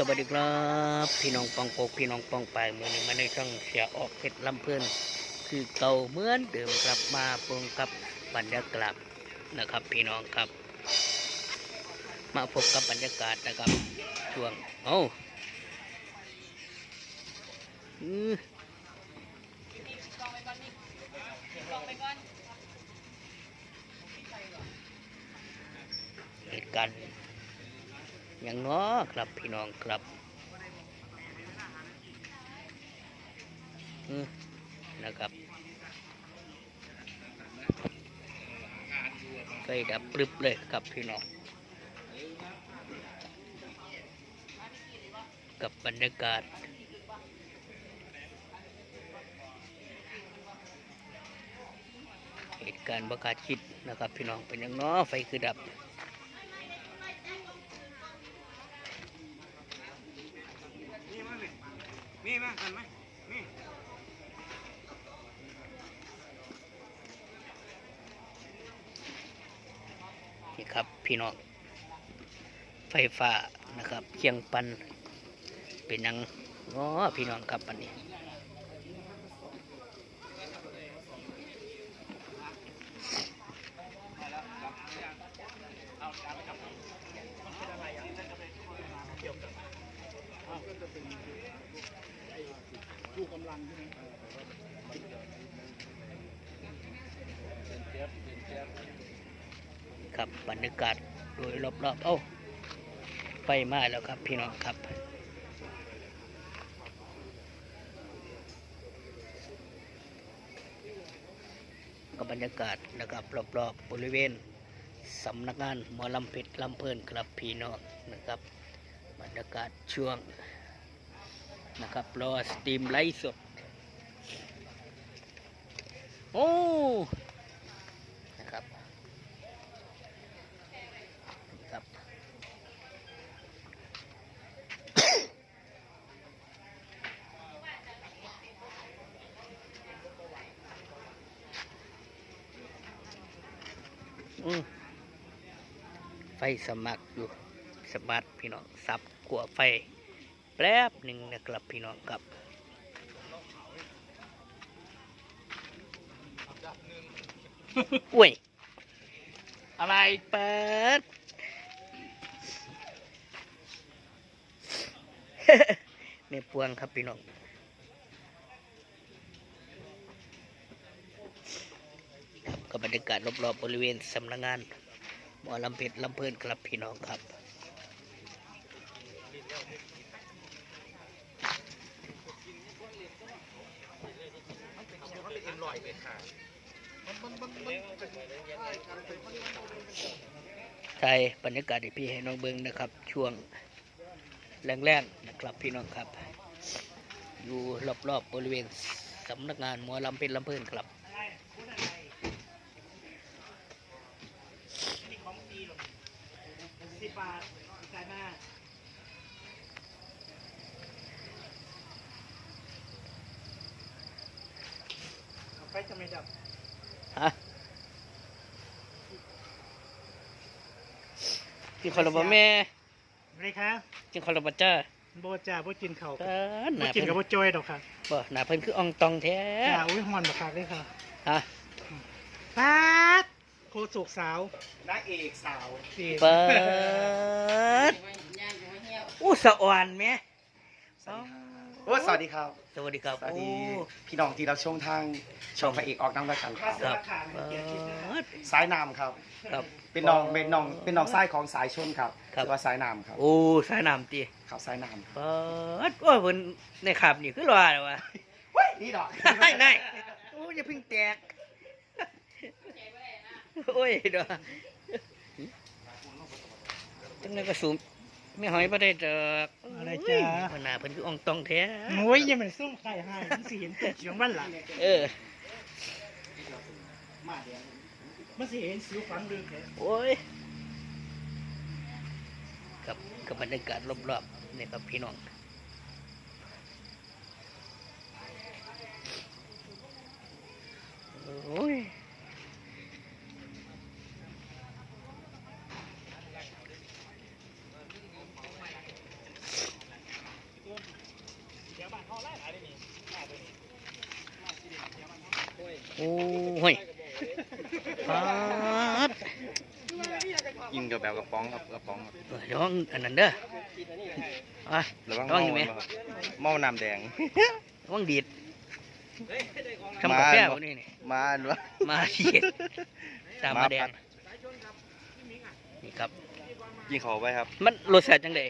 สวัสดีครับ พี่น้องปองปกพี่น้องปองไปมือนี้มาในช่องเสียออกเพชรลำเพื่อนคือเก่าเหมือนเดิมกลับมาปงกับบรรยากาศนะครับ พี่น้องครับ มาพบกับบรรยากาศนะครับช่วงเอ้าอื้อเหตุการณ์ อย่างน้อครับพี่น้องครับนะครับไฟดับปรึบเลยครับพี่น้องกับบรรยากาศเหตุการณ์ประกาศคิดนะครับ พี่น้องเป็นอย่างน้อไฟคือดับ มีไหมกันไหมมีนี่ครับพี่น้องไฟฟ้านะครับเคียงปันเป็นยังอ๋อพี่น้องครับอันนี้ ครับบรรยากาศโดยรอบๆ เอ้าไฟม้แล้วครับพี่น้องครับกับบรรยากาศนะครับรอบๆบริเวณสำนักงานหมอลำเพชรลำเพลินครับพี่น้องนะครับ บรรยากาศช่วง นะครับรอสตรีมไลฟ์สด โอ้นะครับครับอืมไฟสมัครอยู่สมาร์ทพี่น้องซับขัวไฟ แป๊บหนึ่งนะครับพี่น้องครับอุ้ย อะไรเปิดเมพวงครับพี่น้องครับกับบรรยากาศรอบๆบริเวณสำนักงานหมอลำเพชรลำเพลินครับพี่น้องครับ ใช่บรรยากาศที่พี่ให้น้องเบิ้งนะครับ ช่วงแรงๆนะครับพี่น้องครับ อยู่รอบๆบริเวณสำนักงานหมอลำเป็นลำเพลินครับ สิบบาทจ่ายมา เอาไปทำไมดับฮะกินข้าวหรือเปล่าแม่อะไรคะกินข้าวหรือเปล่าจ้าโบจ่าโบกินเข่าวเออหโบนากินเพิ่นกับโบจอยดอกค่ะบ่หนาเพิ่นคืออองตองแท้จ่าอุ้ยฮอนบักคักเลยค่ะฮะป๊าดโคสุกสาวนางเอกสาวสี่เปิดอู้สะอ่อนแม่โอ้สวัสดีครับส วัสดีครับสวัสโอ้ดีพี่น้องที่รับชมทางช่องพระเอกออกน้ำรายการครับครับเปิดสายนามครับครับเป็นน้องเป็นน้องเป็นน้องไส้ของสายชนครับครับเรียกว่าสายนามครับ โอ้สายน้ำตีครับสายนามเปิดโอ้ยเพิ่นในขับนี่คือรอเลยวะเฮ้ยนี่ดอกได้ได้โอ้ยอย่าเพิ่งแตกโอ้ยเด้อจังเลยก็สูง ไม่หอยประเด็ดอกอะไรจ้าพนาเพิ่นคืออองตองแท้โอ้ยยังเป็นส้มไข่ให้มันสีเห็นแต่อยู่บ้านหลังเออ มันสีเห็นสิวฝังลึกเลยโอ้ยกับกับบรรยากาศรอบๆเนี่ยครับพี่น้องโอ้ย ปาดกินกับแบบกระป๋องครับกระป๋องครับเออระวังอันนั้นเด้ออะระวังระวังอยู่ไหมเมาน้ำแดง ระวังดีดทำกาแฟวันนี้นี่มาหรือว่ามาดีดตามมาแดมาพังดนี่ครับ กินเขาไปครับ มันรสชาติจังได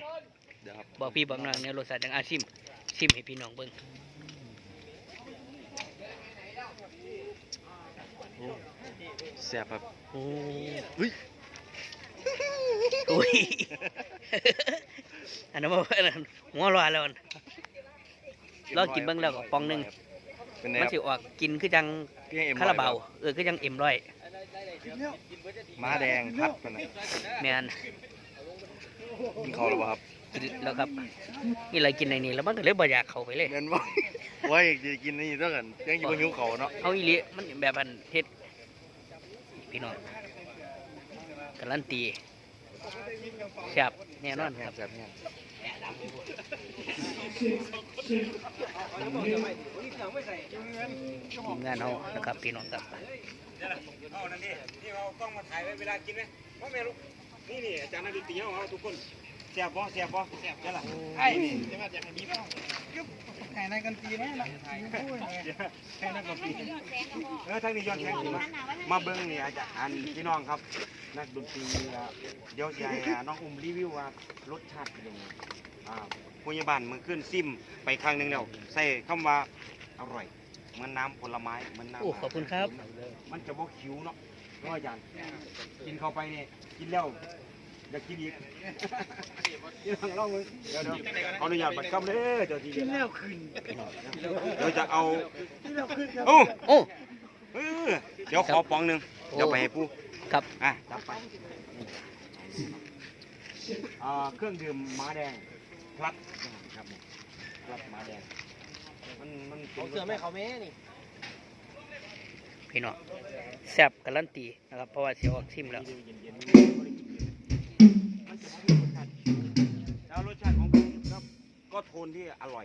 เดี๋ยวครับ บอกพี่บอกน้องเนี่ยรสชาติจังอาชิมชิมให้พี่น้องเบิ่ง แซ่บครับโอ้เฮ้ยอุ้ยอันนั้นบ่อันนั้นหัวเร้อนแล้วอันลองกินเบิ่งแล้วก็ปองหนึ่งเป็นไงมันครับสิออกกินคือจังเพียงเอ็มคาราบาวเออคือจังเอ็มร้อยม้าแดงพัดมันนะแม่นกินเขาหรือเปล่าครับกินแล้วครับนี่อะไรกินในนี้แล้วมันก็เลยบ่อยากเข้าไปเลย เงินบ่ ว่าอยากจะกินนี่ด้วยกันยังกินบนหิวเขาเนาะ เอาอีหลีมันแบบอันเฮ็ด พี่น้องการันตีแซ่บแน่นอนครับแซ่บแน่ทีมงานเฮานะครับพี่น้องครับเอานั่นดินี่เอากล้องมาถ่ายไว้เวลากินไหมพ่อแม่ลูกนี่นี่อาจารย์นักดนตรีของเราทุกคน เสียบบ่เสียบบ่เสียบจะล่ะไอ้นี่จะมาจากไหนดีบ้างแข่งในกันตีแน่ละพูดเลยแค่นักดนตรีเออทั้งนี้ย้อนแข่งสิมามาเบิ้งนี่อาจารย์อันพี่น้องครับ นักดนตรีอะเดี๋ยวสิให้อ่าน้องอุ้มรีวิวว่ารสชาติเป็นยังไงอ่าพยาบาลมือขึ้นซิมไปครั้งหนึงแล้วใส่คำว่าอร่อยเหมือนน้ำผลไม้เหมือนน้ำโอ้ขอบคุณครับ มันจะบ่คิวเนาะเนาะอาจารย์กินเข้าไปเนี่ยกินแล้ว อยากกินอีกกินทางล่องเลยเดี๋ยวเดี๋ยวขออนุญาตบัดคำเลยเจ้าที่กินแล้วคืนเราจะเอากินแล้วคืนครับโอ้โอ้เออเดี๋ยวขอปองหนึ่งเดี๋ยวไปให้ผู้ครับอะจับไปอ่าเครื่องดื่มม้าแดงพลัดครับผมพลัดม้าแดงมันมันเขาเสือไม่เขาแม่นี่พี่น้องแซ่บการันตีนะครับเพราะว่าเสียออกชิมแล้วแล้ว ก็โทนที่อร่อย